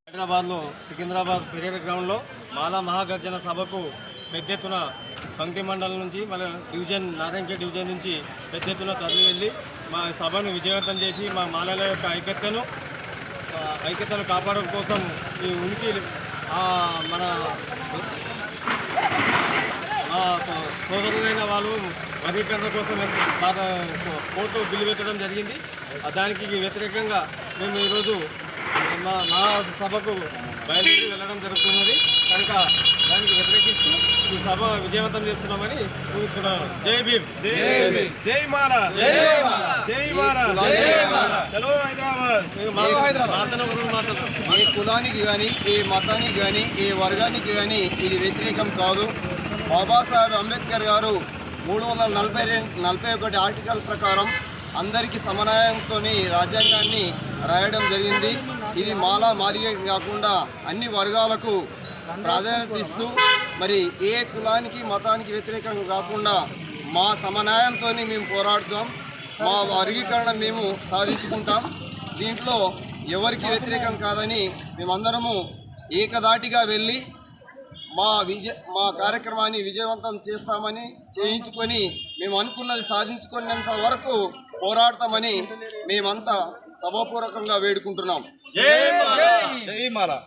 హైదరాబాద్లో సికింద్రాబాద్ పెరేర గ్రౌండ్లో మాలా మహాగర్జన సభకు పెద్ద ఎత్తున పంక్తి మండలం నుంచి మళ్ళీ డివిజన్ నారాయణఖేడ్ డివిజన్ నుంచి పెద్ద ఎత్తున తరలి వెళ్ళి మా సభను విజయవంతం చేసి మా మాలల యొక్క ఐక్యతను ఐక్యతను కాపాడడం కోసం ఈ ఉనికి మన మా సో- సోదరులైన వాళ్ళు వర్గీకరణ కోసం కోర్టు బిల్లు పెట్టడం జరిగింది. దానికి వ్యతిరేకంగా మేము ఈరోజు మా మా సభకు బయలుదేరి వెళ్ళడం జరుగుతున్నది. కనుక దానికి వ్యతిరేకిస్తూ ఈ సభ విజయవంతం చేస్తున్నామని ఊహిస్తున్నాను. జై భీమ్. జై. చలో హైదరాబాద్. ఏ కులానికి కానీ ఏ మతానికి కానీ ఏ వర్గానికి కానీ ఇది వ్యతిరేకం కాదు. బాబాసాహెబ్ అంబేద్కర్ గారు మూడు వందల నలభై రెండు నలభై ఒకటి ఆర్టికల్ ప్రకారం అందరికీ సమన్వయంతో రాజ్యాంగాన్ని రాయడం జరిగింది. ఇది మాలా మాదిగ కాకుండా అన్ని వర్గాలకు ప్రాధాన్యత ఇస్తూ మరి ఏ కులానికి మతానికి వ్యతిరేకం కాకుండా మా సమన్వయంతో మేము పోరాడుతాం. మా వర్గీకరణ మేము సాధించుకుంటాం. దీంట్లో ఎవరికి వ్యతిరేకం కాదని మేమందరము ఏకదాటిగా వెళ్ళి మా విజయ మా కార్యక్రమాన్ని విజయవంతం చేస్తామని చేయించుకొని మేము అనుకున్నది సాధించుకునేంత వరకు పోరాడతామని మేమంతా సభాపూర్వకంగా వేడుకుంటున్నాం. జై మాల. జై మాల.